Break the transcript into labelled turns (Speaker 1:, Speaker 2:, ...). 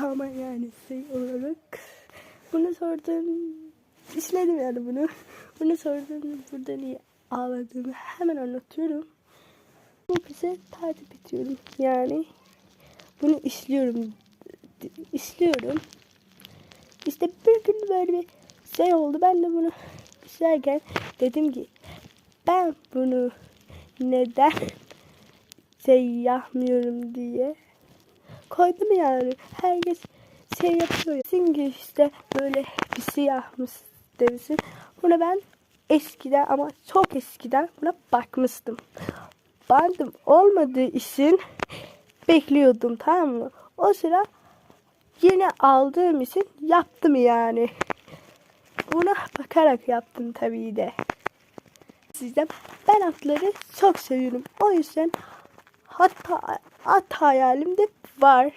Speaker 1: Tamamen yani şey olarak. Bunu sordum. İşledim yani bunu. Bunu sordum. Burada niye ağladığımı hemen anlatıyorum. Bize takip ediyorum. Yani bunu işliyorum. işliyorum. İşte bir gün böyle bir şey oldu. Ben de bunu işlerken dedim ki ben bunu neden şey yapmıyorum diye koydum yani. Herkes şey yapıyor. Çünkü işte böyle bir şey yapmış demişsin. Buna ben eskiden ama çok eskiden buna bakmıştım. Bandım olmadığı için bekliyordum tamam mı? O sıra yeni aldığım için yaptım yani. Buna bakarak yaptım tabii de. Sizden ben atları çok seviyorum. O yüzden hatta at hayalim de var.